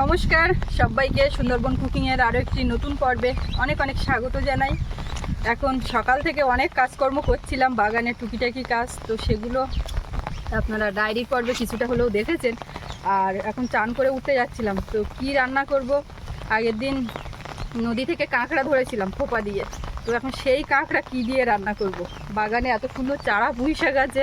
নমস্কার, সবাইকে সুন্দরবন কুকিংয়ের আরও একটি নতুন পর্বে অনেক অনেক স্বাগত জানাই। এখন সকাল থেকে অনেক কাজকর্ম করছিলাম বাগানে টুকিটাকি কাজ, তো সেগুলো আপনারা ডায়েরি পর্বে কিছুটা হলেও দেখেছেন। আর এখন চান করে উঠতে যাচ্ছিলাম, তো কি রান্না করব? আগের দিন নদী থেকে কাঁকড়া ধরেছিলাম খোপা দিয়ে। তো এখন সেই কাঁকড়া কি দিয়ে রান্না করব? বাগানে এত সুন্দর চারা পুঁই শাক আছে,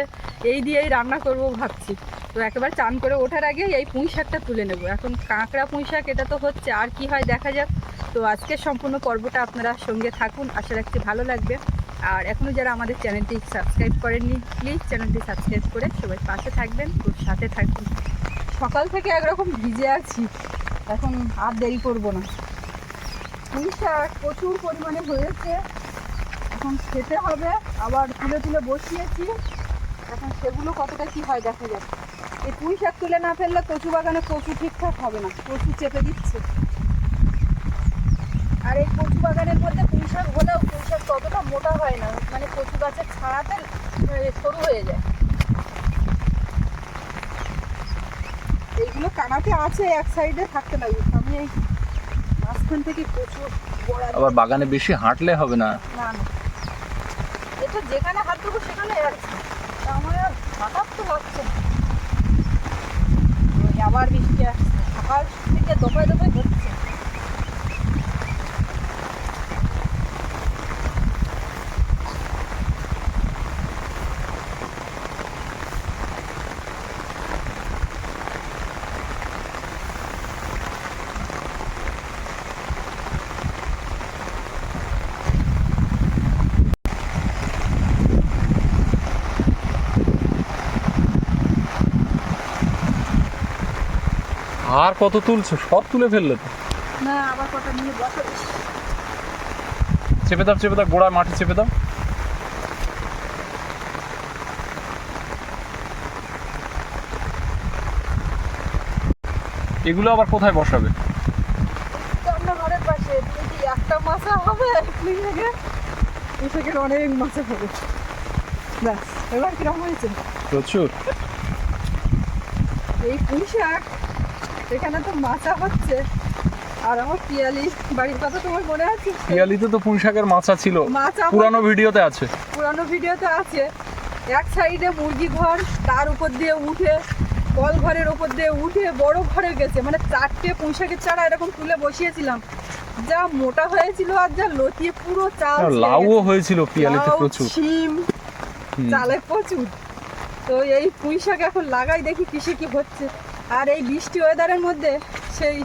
এই দিয়েই রান্না করব ভাবছি। তো একেবারে চান করে ওঠার আগে এই পুঁই শাকটা তুলে নেব। এখন কাঁকড়া পুঁই শাক, এটা তো হচ্ছে, আর কি হয় দেখা যাক। তো আজকের সম্পূর্ণ পর্বটা আপনারা সঙ্গে থাকুন, আশা রাখছি ভালো লাগবে। আর এখনও যারা আমাদের চ্যানেলটি সাবস্ক্রাইব করেননি, প্লিজ চ্যানেলটি সাবস্ক্রাইব করে সবাই পাশে থাকবেন তো সাথে থাকবেন। সকাল থেকে একরকম ভিজে আছি, এখন আর দেরি করব না। পুঁই শাক প্রচুর পরিমাণে হয়েছে এখন খেতে হবে। আবার তুলে তুলে বসিয়েছি। এখন সেগুলো কতটা কি হয় দেখা যাক। এই পুঁই শাক তুলে না ফেললে কচু বাগানে কচু ঠিকঠাক হবে না। কচু চেপে দিচ্ছে। আর এই কচু বাগানের মধ্যে পুঁই শাক হলেও পুঁই শাক ততটা মোটা হয় না। মানে কচু গাছের ছাড়াতে সরু হয়ে যায়। এইগুলো কানাতে আছে এক সাইডে থাকতে লাগবে আমি এই মাঝখান থেকে প্রচুর আবার বাগানে বেশি হাঁটলে হবে না না। এটা যেখানে হাত দেবো সেখানে যাচ্ছে তা আমার হঠাৎ তো ওই আবার বৃষ্টি আসছে। সকাল থেকে দোপায় দোপায় হচ্ছে আর কত তুলছো? সব তুলে ফেললে তো। না আবার কটা নিয়ে বসে চেপে দাও চেপে দাও গোড়ায় মাটি চেপে দাও। এগুলো আবার কোথায় বসাবে? পাশে একটা মাছা হবে? অনেক মাছা হবে। ব্যাস এবার হয়েছে? প্রচুর। এই পুঁই শাক এখানে তো মাছা হচ্ছে। আর আমার পিয়ালি বাড়ির কথা তোমার মনে আছে? পিয়ালিতে তো পুঁই শাকের মাছা ছিল। মাছা পুরানো ভিডিওতে আছে। পুরানো ভিডিওতে আছে। এক সাইডে মুরগি ঘর তার উপর দিয়ে উঠে কল ঘরের উপর দিয়ে উঠে বড় ঘরে গেছে। মানে চারটে পুঁইশাকের চারা এরকম তুলে বসিয়েছিলাম। যা মোটা হয়েছিল আর যা লতিয়ে পুরো চাল লাউও হয়েছিল পিয়ালিতে প্রচুর। শিম চালে প্রচুর। তো এই পুঁই শাক এখন লাগাই দেখি কিসে কি হচ্ছে। আর এই বৃষ্টি ওয়েদারের মধ্যে সেই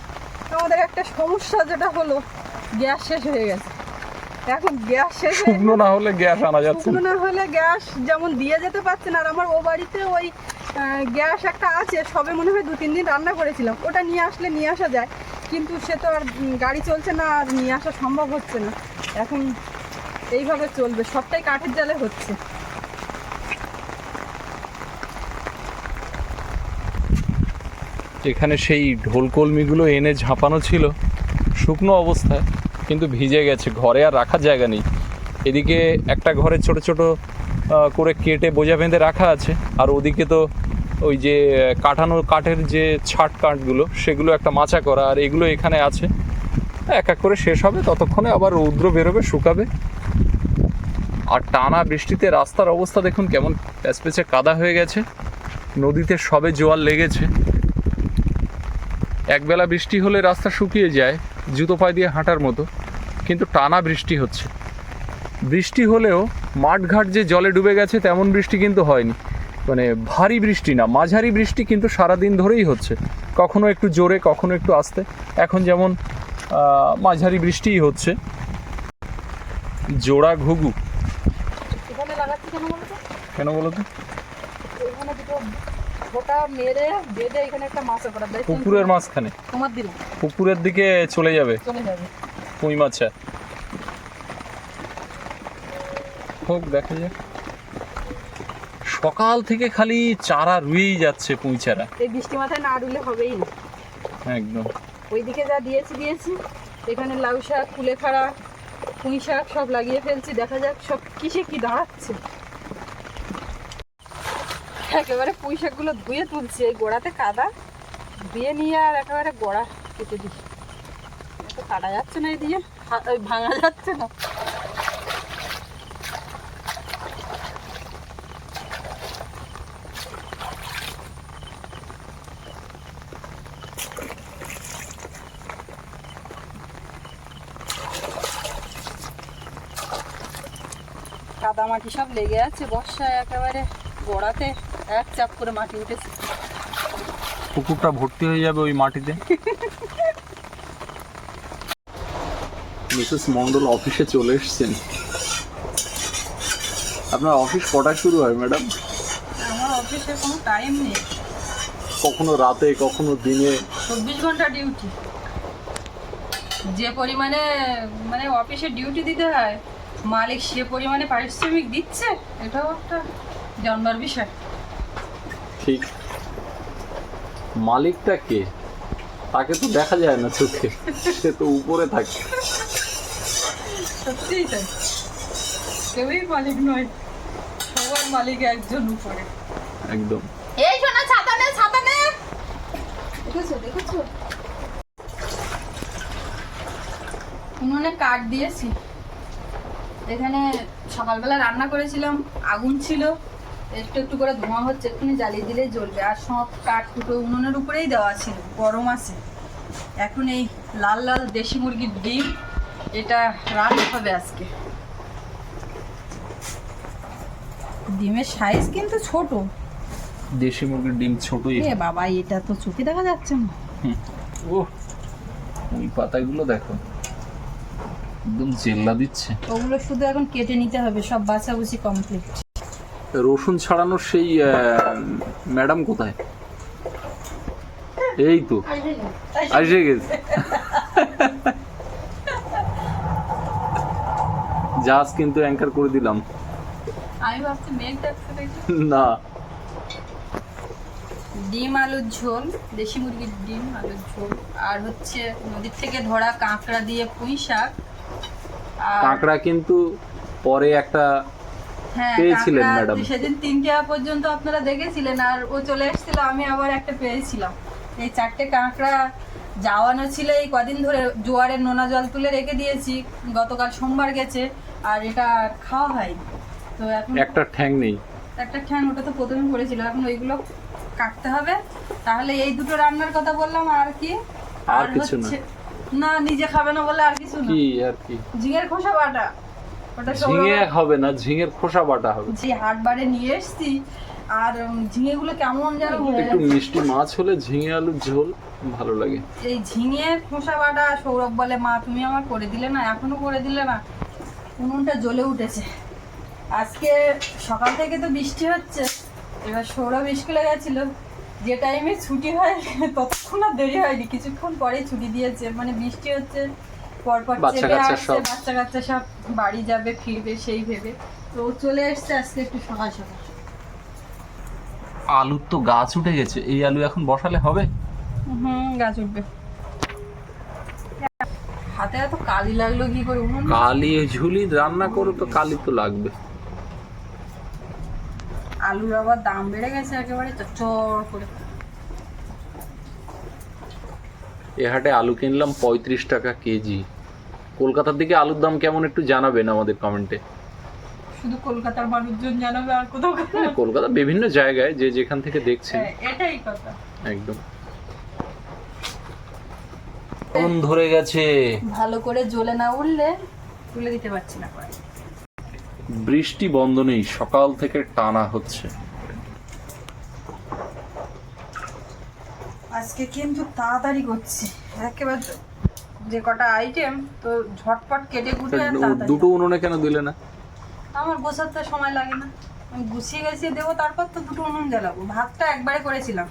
আমাদের একটা সমস্যা যেটা হলো গ্যাস শেষ হয়ে গেছে। এখন গ্যাস শেষ শুকনো না হলে গ্যাস আনা যাচ্ছে শুকনো না না হলে গ্যাস যেমন দিয়ে যেতে পারছে না আর আমার ও বাড়িতে ওই গ্যাস একটা আছে সবে মনে হয় দু তিন দিন রান্না করেছিলাম। ওটা নিয়ে আসলে নিয়ে আসা যায় কিন্তু সে তো আর গাড়ি চলছে না আর নিয়ে আসা সম্ভব হচ্ছে না। এখন এইভাবে চলবে সবটাই কাঠের জালে হচ্ছে। এখানে সেই ঢোলকলমিগুলো এনে ঝাঁপানো ছিল, শুকনো অবস্থায়, কিন্তু ভিজে গেছে, ঘরে আর রাখার জায়গা নেই। এদিকে একটা ঘরে ছোট ছোট করে কেটে বোঝা বেঁধে রাখা আছে, আর ওদিকে তো ওই যে, কাটানো কাঠের যে ছাট কাঠগুলো, সেগুলো একটা মাচা করা, আর এগুলো এখানে আছে। এক এক করে শেষ হবে, ততক্ষণে আবার রৌদ্র বেরোবে, শুকাবে। আর টানা বৃষ্টিতে রাস্তার অবস্থা দেখুন কেমন প্যাচপেচে কাদা হয়ে গেছে। নদীতে সবে জোয়ার লেগেছে। একবেলা বৃষ্টি হলে রাস্তা শুকিয়ে যায় জুতো পায়ে দিয়ে হাঁটার মতো কিন্তু টানা বৃষ্টি হচ্ছে। বৃষ্টি হলেও মাঠঘাট যে জলে ডুবে গেছে তেমন বৃষ্টি কিন্তু হয়নি। মানে ভারী বৃষ্টি না মাঝারি বৃষ্টি কিন্তু সারাদিন ধরেই হচ্ছে। কখনো একটু জোরে কখনো একটু আস্তে। এখন যেমন মাঝারি বৃষ্টিই হচ্ছে। জোড়া ঘুঘু। কেন বলো তো? দুটো মেরে বেঁধে এখানে একটা মাছা করা দেয় পুকুরের মাঝখানে? তোমার পুকুরের দিকে চলে যাবে? চলে যাবে। পুঁই মাছা। হোক দেখা যাক। সকাল থেকে খালি চারা রুয়েই যাচ্ছে পুঁই চারা এই বৃষ্টি মাথায় না রুলে হবেই না। একদম। ওইদিকে যা দিয়েছি দিয়েছি। এখানে লাউ শাক কুলেখাড়া পুঁই শাক সব লাগিয়ে ফেলছি। দেখা যাক সব কিসে কি দাঁড়াচ্ছে। একেবারে পুঁই শাকগুলো ধুয়ে তুলছি, এই গোড়াতে কাদা। ধুয়ে নিয়ে আর একেবারে গোড়া কেটে দিই। এটা কাটা যাচ্ছে না এই দিয়ে ওই ভাঙা যাচ্ছে না। কাদা মাটি সব লেগে আছে বর্ষায় একেবারে গোড়াতে। এক চাপ করে মাটি উঠেছে। পুকুরটা ভর্তি হয়ে যাবে ওই মাটিতে। মিসেস মন্ডল অফিসে চলে এসেছেন। আপনার অফিস কটায় শুরু হয় ম্যাডাম? আমার অফিসে কোনো টাইম নেই। কখনো রাতে কখনো দিনে? চব্বিশ ঘণ্টা ডিউটি যে পরিমাণে মানে অফিসে ডিউটি দিতে হয় মালিক সে পরিমাণে পারিশ্রমিক দিচ্ছে এটাও একটা জানবার বিষয়। ঠিক। মালিকটা কে? তাকে তো দেখা যায় না চোখে। সে তো উপরে থাকে। সত্যিই তাই। কেউই মালিক নয়। সবার মালিক একজন উপরে। একদম। এই শোনা ছাতা নে ছাতা নে। দেখেছ দেখেছ? উনুনে কাঠ দিয়েছি। এখানে সকালবেলা রান্না করেছিলাম আগুন ছিল। একটু একটু করে ধোঁয়া হচ্ছে একটুখানি জ্বালিয়ে দিলেই জ্বলবে। আর সব কাঠ কুটো উনুনের উপরেই দেওয়া ছিল গরম আছে। এখন এই লাল লাল দেশি মুরগির ডিম এটা রান্না হবে আজকে। ডিমের সাইজ কিন্তু ছোট। দেশি মুরগির ডিম ছোটই। এ বাবা এটা তো চোখে দেখা যাচ্ছে না। ও ওই পাতাগুলো দেখো। একদম জেল্লা দিচ্ছে। ওগুলো শুধু এখন কেটে নিতে হবে সব বাছাবুছি কমপ্লিট রসুন ছাড়ানোর সেই ম্যাডাম কোথায়? এই তো আসে গেছে। জাহাজ কিন্তু অ্যাঙ্কার করে দিলাম। আমি ভাবছি মেঘ ডাকছে না। ডিম আলুর ঝোল দেশি মুরগির ডিম আলুর ঝোল আর হচ্ছে নদীর থেকে ধরা কাঁকড়া দিয়ে পুঁই শাক। আর কাঁকড়া কিন্তু পরে একটা পেয়েছিলেন কাঁকড়া ম্যাডাম। সেদিন তিনটে পর্যন্ত আপনারা দেখেছিলেন আর ও চলে এসেছিল আমি আবার একটা পেয়েছিলাম। এই চারটে কাঁকড়া যাওয়ানো ছিল এই কদিন ধরে জোয়ারের নোনা জল তুলে রেখে দিয়েছি গতকাল সোমবার গেছে আর এটা খাওয়া হয়নি। তো এখন একটা ঠ্যাং নেই। একটা ঠ্যাং ওটা তো প্রথমে পড়েছিল এখন ওইগুলো কাটতে হবে। তাহলে এই দুটো রান্নার কথা বললাম আর কি? আর কিছু না। না নিজে খাবে না বলে আর কিছু না। কি আর কি? ঝিঙের খোসা বাটা। ঝিঙে হবে না ঝিঙের খোসা বাটা হবে। যে হাট বারে নিয়ে এসছি। আর ঝিঙেগুলো কেমন যেন একটু মিষ্টি মাছ হলে ঝিঙে আলুর ঝোল ভালো লাগে। এই ঝিঙের খোসা বাটা সৌরভ বলে মা তুমি আমার করে দিলে না এখনও করে দিলে না। উনুনটা জ্বলে উঠেছে। আজকে সকাল থেকে তো বৃষ্টি হচ্ছে। এবার সৌরভ স্কুলে গেছিল। যে টাইমে ছুটি হয় ততক্ষণ আর দেরি হয়নি। কিছুক্ষণ পরেই ছুটি দিয়েছে। মানে বৃষ্টি হচ্ছে পরপর চেপে আসছে বাচ্চা কাচ্চা সব বাড়ি যাবে ফিরবে সেই ভেবে। তো চলে এসছে আজকে একটু সকাল সকাল। আলুর তো গাছ উঠে গেছে এই আলু এখন বসালে হবে? হুম গাছ উঠবে। হাতে এত কালি লাগল কি করে কালি ঝুলি রান্না করো তো কালি তো লাগবে। আলুর আবার দাম বেড়ে গেছে একেবারে চচ্চর করে। এ হাটে আলু কিনলাম পঁয়ত্রিশ টাকা কেজি। কলকাতার দিকে আলুর দাম কেমন একটু জানাবেন আমাদের কমেন্টে। শুধু কলকাতার মানুষজন জানাবে আর কোথাও হ্যাঁ, কলকাতা বিভিন্ন জায়গায় যে যেখান থেকে দেখছেন। হ্যাঁ, এটাই কথা। একদম। কোন ধরে গেছে। ভালো করে জ্বলে না উঠলে তুলে দিতে পারছি না। বৃষ্টি বন্ধ নেই সকাল থেকে টানা হচ্ছে। আজকে কিন্তু তাড়াতাড়ি করছি। একেবারে যে কটা আইটেম তো ঝটপট কেটে কুটে আর তাড়াতাড়ি দুটো উনুনে কেন দিলে না? আমার গোছাতে সময় লাগে না। আমি গুছিয়ে গেছিয়ে দেবো তারপর তো দুটো উনুন জ্বালাবো। ভাতটা একবারে করেছিলাম।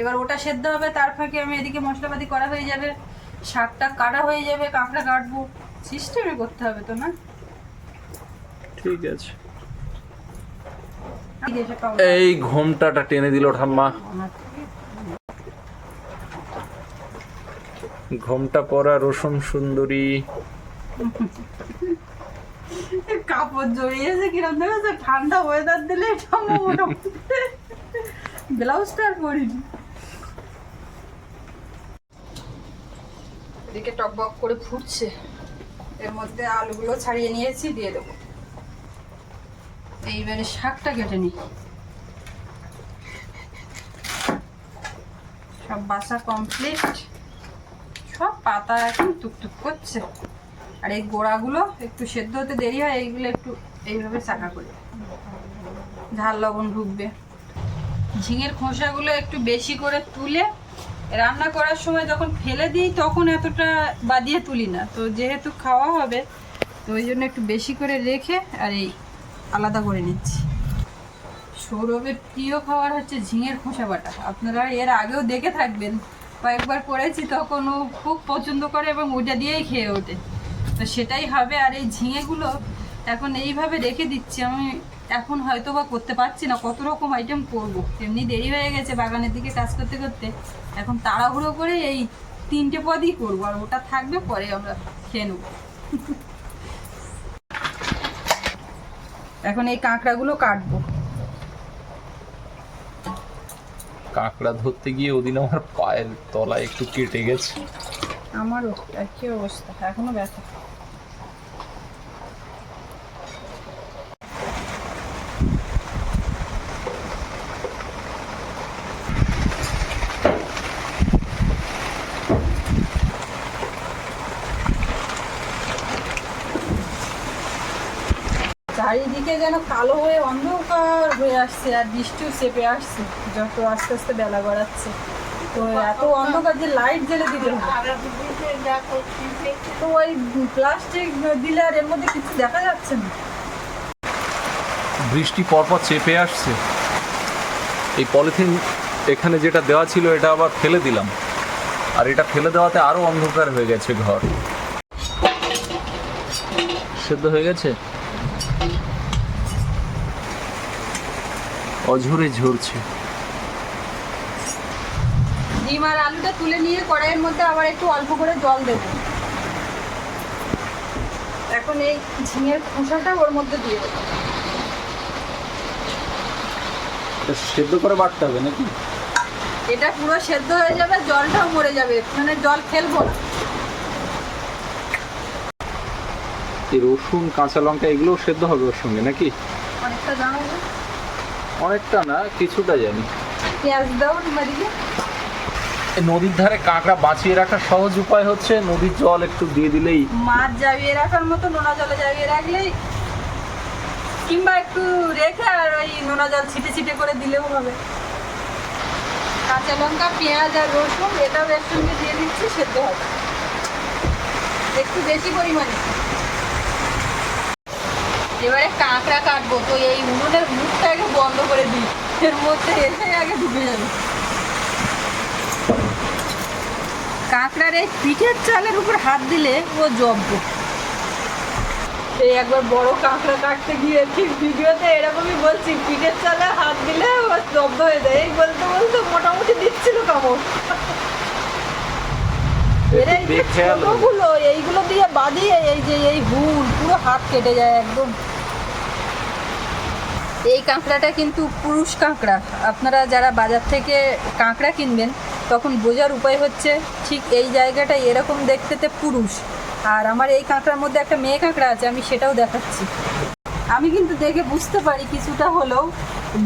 এবার ওটা সেদ্ধ হবে তার ফাঁকে আমি এদিকে মশলাপাতি করা হয়ে যাবে শাকটা কাটা হয়ে যাবে কাঁকড়া কাটবো। সিস্টেমে করতে হবে তো না? ঠিক আছে। এই ঘোমটাটা টেনে দিল ঠাম্মা আমার থেকে ঘোমটা পরা রসুন সুন্দরী। কাপড় জড়িয়েছে কিরম, দেখেছে? ঠান্ডা ওয়েদার দিলে ব্লাউজটা আর পরিনি। এদিকে টকবক করে ফুটছে। এর মধ্যে আলুগুলো ছাড়িয়ে নিয়েছি, দিয়ে দেবো। এইবারে শাকটা কেটে নিই। সব বাসা কমপ্লিট সব পাতা এখন টুকটুক করছে। আর এই গোড়াগুলো একটু সেদ্ধ হতে দেরি হয়, এইগুলো একটু এইভাবে চাকা করে। ঝাল লবণ ঢুকবে। ঝিঙের খোসাগুলো একটু বেশি করে তুলে রান্না করার সময় যখন ফেলে দিই, তখন এতটা বাদিয়ে তুলি না। তো যেহেতু খাওয়া হবে, তো ওই জন্য একটু বেশি করে রেখে আর এই আলাদা করে নিচ্ছি। সৌরভের প্রিয় খাবার হচ্ছে ঝিঙের খোসা বাটা। আপনারা এর আগেও দেখে থাকবেন কয়েকবার করেছি, তখন ও খুব পছন্দ করে এবং ওইটা দিয়েই খেয়ে ওঠে। তো সেটাই হবে, আর এই ঝিঙেগুলো এখন এইভাবে রেখে দিচ্ছি। আমি এখন হয়তো বা করতে পারছি না, কত রকম আইটেম করব। এমনি দেরি হয়ে গেছে বাগানের দিকে কাজ করতে করতে। এখন তাড়াহুড়ো করে এই তিনটে পদই করব, আর ওটা থাকবে পরে আমরা খেয়ে নেব। এখন এই কাঁকড়াগুলো কাটবো। কাঁকড়া ধরতে গিয়ে ওদিন আমার পায়ের তলায় একটু কেটে গেছে। আমারও একই অবস্থা? এখনও ব্যথা? চারিদিকে যেন কালো হয়ে হয়ে আসছে আর বৃষ্টিও চেপে আসছে যত আস্তে আস্তে বেলা গড়াচ্ছে তো এত অন্ধকার যে লাইট জ্বেলে দিতে হবে তো ওই প্লাস্টিক দিলে আর এর মধ্যে কিছু দেখা যাচ্ছে না? বৃষ্টি পরপর চেপে আসছে। এই পলিথিন এখানে যেটা দেওয়া ছিল এটা আবার ফেলে দিলাম। আর এটা ফেলে দেওয়াতে আরও অন্ধকার হয়ে গেছে ঘর। সেদ্ধ হয়ে গেছে? অঝরে ঝরছে। ডিম আর আলুটা তুলে নিয়ে কড়াইয়ের মধ্যে আবার একটু অল্প করে জল দেব। এখন এই ঝিঙের খোসাটা ওর মধ্যে দিয়ে দেবো। সেদ্ধ করে বাটতে হবে নাকি? এটা পুরো সেদ্ধ হয়ে যাবে জলটাও মরে যাবে। মানে জল ফেলব না। এই রসুন কাঁচা লঙ্কা এগুলোও সেদ্ধ হবে ওর সঙ্গে নাকি? অনেকটা জানাব অনেকটা না কিছুটা জানি। পেঁয়াজ দাও মারিয়ে নদীর ধারে কাঁকড়া বাঁচিয়ে রাখার সহজ উপায় হচ্ছে নদীর জল একটু দিয়ে দিলেই। মাছ জাবিয়ে রাখার মতো নোনা জলে জাবিয়ে রাখলেই কিংবা একটু রেখে আর ওই নোনা জল ছিটে ছিটে করে দিলেও হবে। কাঁচা লঙ্কা পেঁয়াজ আর রসুন এটাও একসঙ্গে দিয়ে দিচ্ছি সেদ্ধ হবে। একটু বেশি পরিমাণে। এবারে কাঁকড়া কাটবো তো এই উনুনের মুখটা আগে বন্ধ করে দিই। এর মধ্যে এসে আগে ঢুকে যাবে। কাঁকড়ার এই পিঠের চালের উপর হাত দিলে ও জব্ব এই একবার বড় কাঁকড়া কাটতে গিয়ে ঠিক ভিডিওতে এরকমই বলছি পিঠের চালে হাত দিলে ও জব্দ হয়ে যায়। এই বলতে বলতে মোটামুটি দিচ্ছিল কামড়। এইগুলো দিয়ে বাঁধিয়ে এই যে এই হুল পুরো হাত কেটে যায় একদম। এই কাঁকড়াটা কিন্তু পুরুষ কাঁকড়া। আপনারা যারা বাজার থেকে কাঁকড়া কিনবেন, তখন বোঝার উপায় হচ্ছে ঠিক এই জায়গাটা এরকম দেখতেতে পুরুষ। আর আমার এই কাঁকড়ার মধ্যে একটা মেয়ে কাঁকড়া আছে, আমি সেটাও দেখাচ্ছি। আমি কিন্তু দেখে বুঝতে পারি কিছুটা হলেও,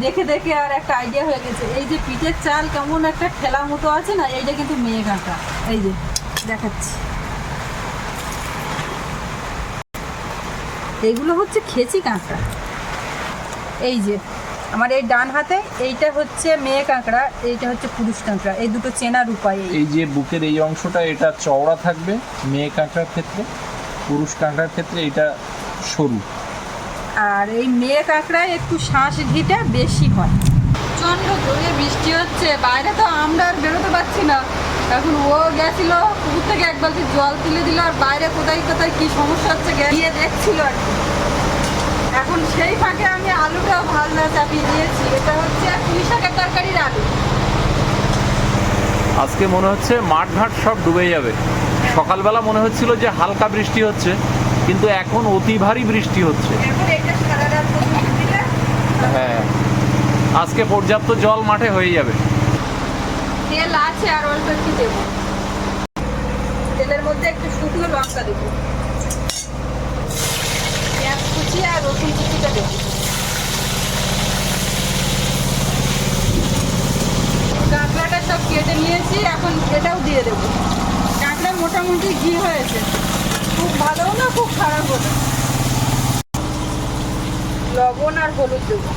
দেখে দেখে আর একটা আইডিয়া হয়ে গেছে। এই যে পিঠের চাল কেমন একটা ঠেলা মতো আছে না, এইটা কিন্তু মেয়ে কাঁকড়া। এই যে, দেখাচ্ছি। এইগুলো হচ্ছে খেচি কাঁকড়া। এই যে আমার এই ডান হাতে এইটা হচ্ছে মেয়ে কাঁকড়া এইটা হচ্ছে পুরুষ কাঁকড়া এই দুটো চেনার উপায় এই। এই যে বুকের এই অংশটা এটা চওড়া থাকবে মেয়ে কাঁকড়ার ক্ষেত্রে পুরুষ কাঁকড়ার ক্ষেত্রে এটা সরু। আর এই মেয়ে কাঁকড়ায় একটু শ্বাস ঘিটা বেশি হয়। প্রচণ্ড জোরে বৃষ্টি হচ্ছে বাইরে তো আমরা আর বেরোতে পারছি না। এখন ও গেছিল পুকুর থেকে এক বালতি জল তুলে দিল আর বাইরে কোথায় কোথায় কি সমস্যা হচ্ছে গিয়ে দেখছিল আর কি। এখন সেই ফাঁকে আমি আলুটাও ভাজনা চাপিয়ে দিয়েছি। এটা হচ্ছে পুঁই শাকের তরকারির আলু। আজকে মনে হচ্ছে মাঠ ঘাট সব ডুবে যাবে। সকালবেলা মনে হচ্ছিল যে হালকা বৃষ্টি হচ্ছে কিন্তু এখন অতি ভারী বৃষ্টি হচ্ছে। হ্যাঁ। আজকে পর্যাপ্ত জল মাঠে হয়ে যাবে। তেল আছে আর অল্প একটু দেবো। তেলের মধ্যে একটু শুকনো লঙ্কা দেবো। কুচি আর রসুন কুচিটা দেবো কাঁকড়াটা সব কেটে নিয়েছি, এখন এটাও দিয়ে দেবো। কাঁকড়া মোটামুটি ঘি হয়েছে। খুব ভালোও না, খুব খারাপও না। লবণ আর হলুদ দেবো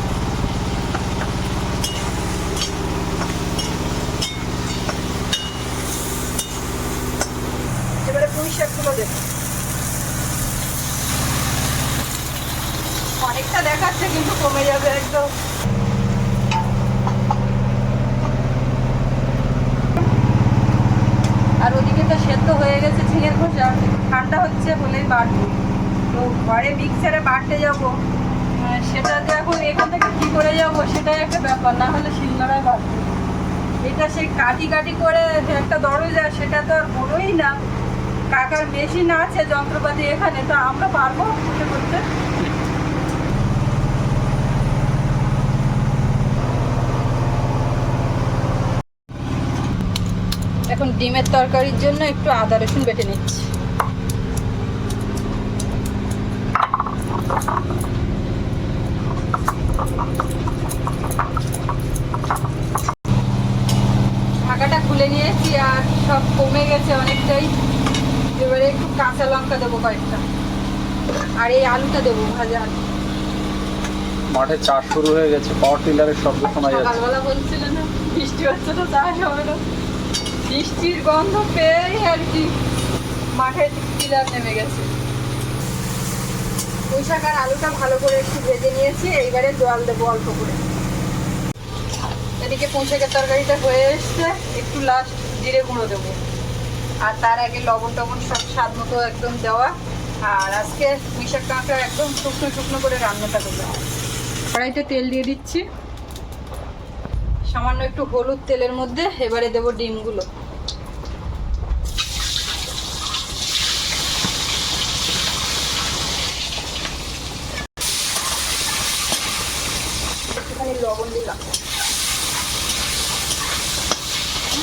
এবারে পুঁই শাকগুলো দেবো দেখাচ্ছে কিন্তু কমে যাবে একদম। আর ওদিকে তো সেদ্ধ হয়ে গেছে ঝিঙের খোসা। ঠান্ডা হচ্ছে বলেই বাড়বো। তো ঘরে মিক্সারে বাড়তে যাব। সেটা যে এখন এখান থেকে কী করে যাব সেটাই একটা ব্যাপার, না হলে শিলনোড়ায় বাড়বো। এটা সেই কাটি কাটি করে একটা দরজা, সেটা তো আর বড়ই না। কাকার মেশিন আছে যন্ত্রপাতি এখানে, তো আমরা পারব করতে এখন ডিমের তরকারির জন্য একটু আদা রসুন বেটে নিচ্ছি। ঢাকাটা খুলে নিয়েছি আর সব কমে গেছে অনেকটাই। এবারে একটু কাঁচা লঙ্কা দেবো কয়েকটা। আর এই আলুটা দেবো ভাজা আলু। মাঠে চাষ শুরু হয়ে গেছে পাওয়ার টিলারের শব্দ শোনা যাচ্ছে। সকালবেলা বলছিল না বৃষ্টি হচ্ছে তো চাষ হবে না। বৃষ্টির গন্ধ পেয়েই আর কি মাঠে টিলার নেমে গেছে। পুঁই শাক আর আলুটা ভালো করে একটু ভেজে নিয়েছি, এইবারে জল দেবো অল্প করে। এদিকে পুঁই শাকের তরকারিটা হয়ে এসছে, একটু লাস্ট জিরে গুঁড়ো দেবো। আর তার আগে লবণ টবণ সব স্বাদ মতো একদম দেওয়া। আর আজকে পুঁই শাক কাঁকড়া একদম শুকনো শুকনো করে রান্নাটা করতে কড়াইতে তেল দিয়ে দিচ্ছি। সামান্য একটু হলুদ তেলের মধ্যে এবারে দেবো ডিমগুলো একটুখানি লবণ দিলাম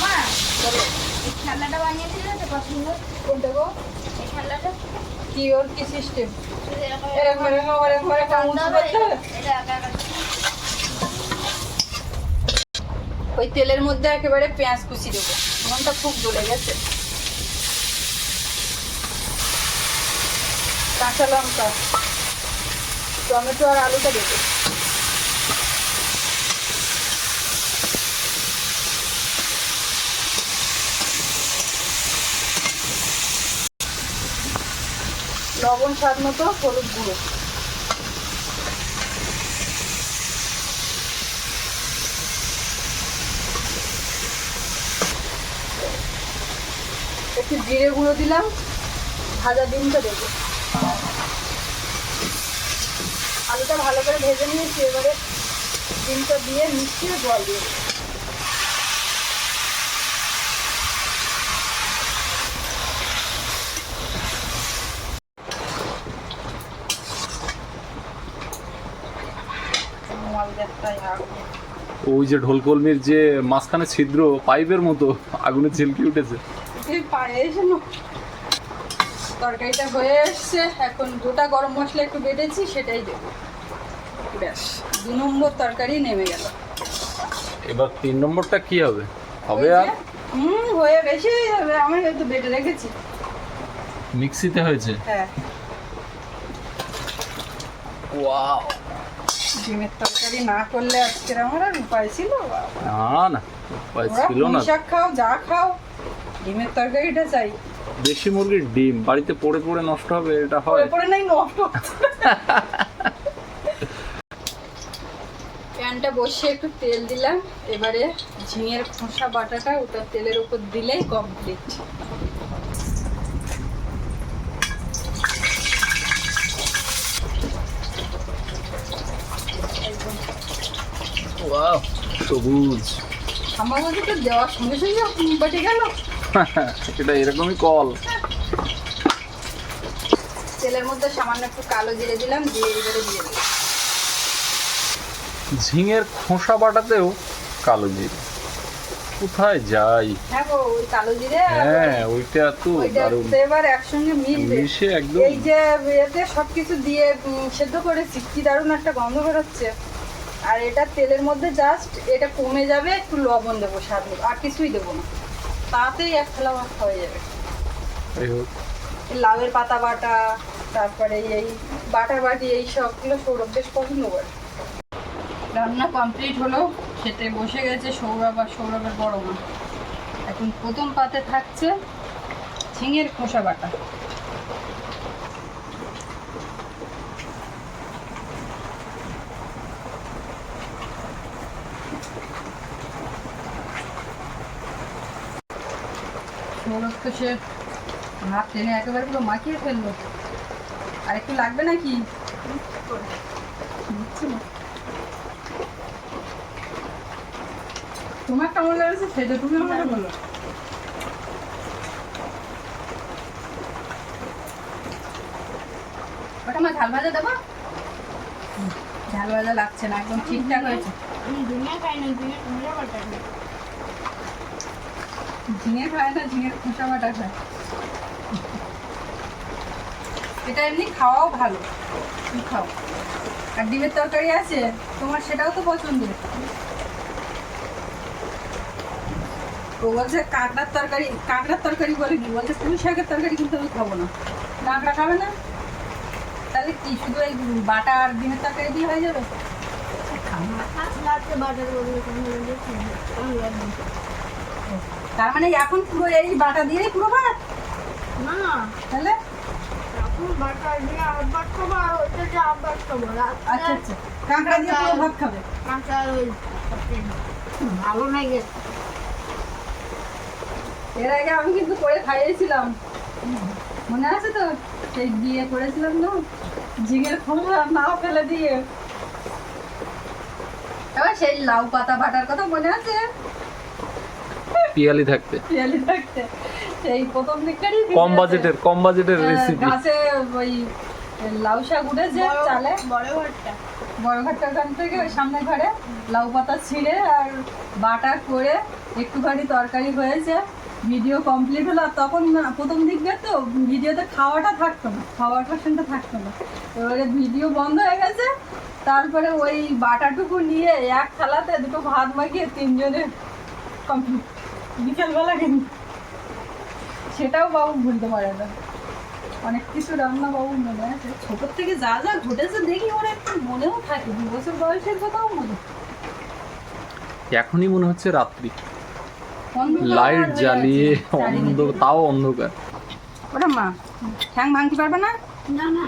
মা চলো এই খেলনাটা বানিয়েছিলে তো পছন্দ কোনটা গো এই খেলনাটা কি ওর কি সিস্টেম শুধু এরকম এরকম এরকম এরকম এরকম টানতে উঁচু হবে, করতে হবে? এটা একা একা ওই তেলের মধ্যে একেবারে পেঁয়াজ কুচি দেবো। মনটা খুব জ্বলে গেছে। কাঁচা লঙ্কা, টমেটো আর আলুটা দেবো। লবণ স্বাদ মতো হলুদ গুঁড়ো। একটু জিরে গুঁড়ো দিলাম, ভাজা ডিমটা দেবো। আলুটা ভালো করে ভেজে নিয়েছি, এবারে ডিমটা দিয়ে মিশিয়ে জল দিয়ে। ওই যে ঢোলকলমির যে মাঝখানে ছিদ্র, পাইপের মতো, আগুনে ঝিলকি উঠেছে। এই পায়ে এসে তরকারিটা হয়ে এসছে এখন গোটা গরম মশলা একটু বেটেছি সেটাই দেবো। ব্যাস দু নম্বর তরকারি নেমে গেল। এবার তিন নম্বরটা কি হবে? হবে আর? হুম হয়ে বেশি যাবে আমি হয়তো বেটে রেখেছি। মিক্সিতে হয়েছে? হ্যাঁ। ওয়াও। ডিমের তরকারি না করলে আজকের আমার আর উপায় ছিল? না না উপায় ছিল না। শাক খাও যা খাও। ডিমের তরকারিটা চাই। দেশি মুরগির ডিম। বাড়িতে পড়ে পড়ে নষ্ট হবে এটা হয়। পরে নাই নষ্ট। প্যানটা বসিয়ে একটু তেল দিলাম। এবারে ঝিঙের খোসা বাটাটা ওটা তেলের উপর দিলেই কমপ্লিট সবুজ। আমার তো দেওয়ার সঙ্গে সঙ্গে বেটে গেল। এটা এরকমই কল। তেলের মধ্যে সামান্য একটু কালো জিরে দিলাম দিয়ে এবারে দিয়ে দিলাম। ঝিঙের খোসা বাটাতেও কালো জিরে। কোথায় যাই? হ্যাঁ হ্যাঁ ওইটা তো দারুণ। এবার একসঙ্গে মিলবে। মিশে একদম। এই যে এতে সবকিছু দিয়ে সেদ্ধ করেছি কি দারুণ একটা গন্ধ বেরোচ্ছে। আর এটা তেলের মধ্যে জাস্ট এটা কমে যাবে একটু লবণ দেবো স্বাদ। আর কিছুই দেবো না। তাতেই এক থালা ভাত হয়ে যাবে। লাউয়ের পাতা বাটা তারপরে এই বাটা বাটি এই সবগুলো সৌরভ বেশ পছন্দ করে। রান্না কমপ্লিট হলো খেতে বসে গেছে সৌরভ আর সৌরভের বড় মা। এখন প্রথম পাতে থাকছে ঝিঙের খোসা বাটা। তো সে ভাত টেনে একেবারে পুরো মাখিয়ে ফেলল। আর একটু লাগবে নাকি? তোমার কেমন লাগছে সেটা তুমি আমাকে বলো। ওটা আমার ঝাল ভাজা দেবো? ঝাল ভাজা লাগছে না, একদম ঠিকঠাক হয়েছে। দুনিয়া খাই না, দুনিয়া। ঝিঙে খায় না ঝিঙের খোসা বাটা খায়। এটা এমনি খাওয়াও ভালো খাও। আর ডিমের তরকারি আছে তোমার সেটাও তো পছন্দের। ও বলছে কাঁকড়ার তরকারি কাঁকড়ার তরকারি বলিনি বলছে পুঁই শাকের তরকারি কিন্তু আমি খাব না। কাঁকড়া খাবে না? তাহলে কি শুধু এই বাটা আর ডিমের তরকারি দিয়ে হয়ে যাবে? রাত্রে বাটার বদলে কোনো দেখি না। আমি একদম। তার মানে এখন পুরো এই বাটা দিয়েই পুরো ভাত? না। তাহলে? এখন বাটা দিয়ে আবার খাব আর ওইটা দিয়ে আবার খাব। আচ্ছা আচ্ছা। কাঁকড়া দিয়ে পুরো ভাত খাবে? কাঁচা ওই ভালো লাগে এর আগে আমি কিন্তু করে খাইয়েছিলাম। মনে আছে তো? সেই বিয়ে করেছিলাম না? ঝিঙের খোসা না ফেলে দিয়ে। এবার সেই লাউ পাতা বাটার কথা মনে আছে? পিয়ালি থাকতে। পিয়ালি থাকতে। সেই প্রথম দিককারই কম বাজেটের কম বাজেটের হ্যাঁ, রেসিপি গাছে ওই লাউ শাক উঠেছে বড়- চালে। বড় ঘরটা। বড় ঘরটার ওখান থেকে ওই সামনের ঘরে লাউ পাতা ছিঁড়ে আর বাটা করে একটুখানি তরকারি হয়েছে। ভিডিও কমপ্লিট হলো। আর তখন না প্রথম দিকটা তো ভিডিওতে খাওয়াটা থাকতো না খাওয়ার পার্সেন্টটা থাকতো না। এবারে ভিডিও বন্ধ হয়ে গেছে। তারপরে ওই বাটাটুকু নিয়ে এক থালাতে দুটো ভাত মাখিয়ে তিনজনে কমপ্লিট বিকেলবেলা কিন্তু সেটাও বাবু ভুলতে পারে না। অনেক কিছু রান্না বাবু মনে আছে। ছোট থেকে যা যা ঘটেছে দেখি ওর একটু মনেও থাকে। দু বছর বয়সের কথাও মনে এখনই মনে হচ্ছে রাত্রি। লাইট জ্বালিয়ে আছে চারিদিকে। অন্ধ তাও অন্ধকার। ওটা মা ঠ্যাং ভাঙতে পারবে না? না না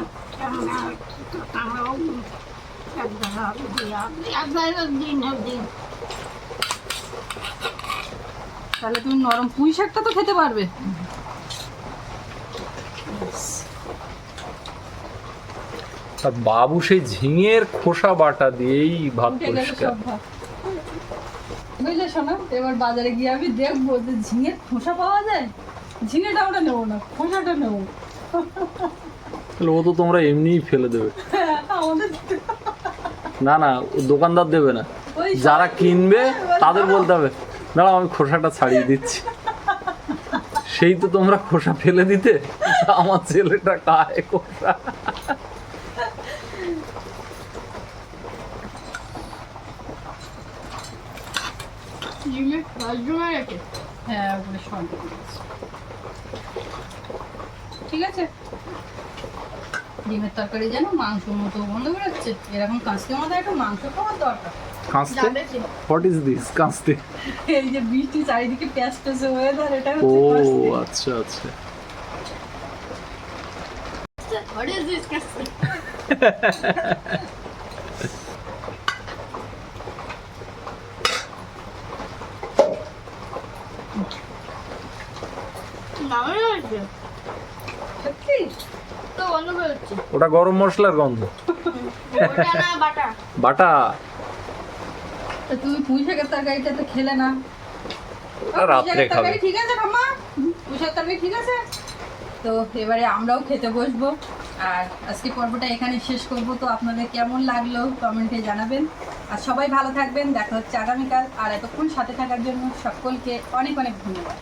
একবার দিন দিন। তাহলে তুমি নরম পুঁই শাকটা তো খেতে পারবে। আর বাবু সেই ঝিঙের খোসা বাটা দিয়েই ভাত পরিষ্কার। বুঝলে শোনো এবার বাজারে গিয়ে আমি দেখব যে ঝিঙের খোসা পাওয়া যায়? ঝিঙেটা আমরা নেব না খোসাটা নেব। তাহলে ও তো তোমরা এমনিই ফেলে দেবে। না না দোকানদার দেবে না। যারা কিনবে তাদের বলতে হবে। দাঁড়াও আমি খোসাটা ছাড়িয়ে দিচ্ছি। সেই তো তোমরা খোসা ফেলে দিতে আমার ছেলেটা খায় খোসা। হ্যাঁ ঠিক আছে। ডিমের তরকারি যেন মাংস মতো বন্ধ বেরোচ্ছে। এরকম কাঁচকে মতো একটা মাংস খাওয়ার দরকার। কাঁচতে? What is this কাঁচতে? এই যে বৃষ্টি চারিদিকে প্যাঁচ প্যাঁচে ওয়েদার এটা হচ্ছে কাঁচতে। আচ্ছা আচ্ছা। তো বন্ধ বেরোচ্ছে। ওটা গরম মশলার গন্ধ। ওটা না বাটা। বাটা? তো তুমি পুঁই শাকের তরকারিটা তো খেলে না। রাত্রে খাবে। ঠিক আছে ঠাম্মা পুঁই শাকের তরকারি ঠিক আছে? তো এবারে আমরাও খেতে বসবো। আর আজকে পর্বটা এখানে শেষ করব। তো আপনাদের কেমন লাগল কমেন্টে জানাবেন। আর সবাই ভালো থাকবেন। দেখা হচ্ছে আগামীকাল। আর এতক্ষণ সাথে থাকার জন্য সকলকে অনেক অনেক ধন্যবাদ।